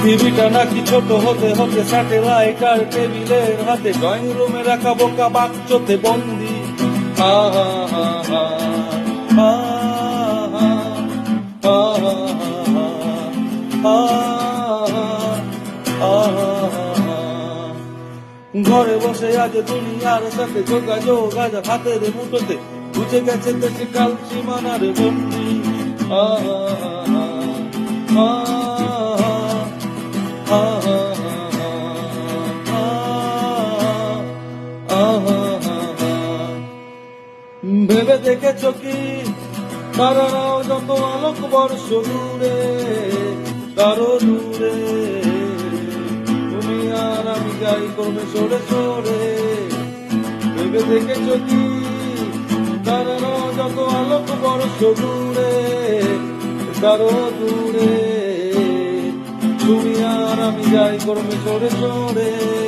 পৃথিবীটা নাকি ছোট হতে হতে স্যাটেলাইট আর টেবিলের হাতে ড্রয়িং রুমে রাখা বোকা বাক্যতে বন্দি ঘরে বসে আজ দুনিয়ার সাথে যোগাযোগ আজ হাতের মুঠোতে বুঝে গেছে দেশে কাল সীমানার বন্দি আহ ভেবে দেখেছ কি? তারারাও যত আলোক বর্ষ দূরে কারও দূরে তুমি আর আমি যাই করবে সরে সরে। ভেবে দেখেছ কি? তারারাও যত আলোক বর্ষ দূরে কারও দূরে আমি যাই গরমে চড়ে চড়ে।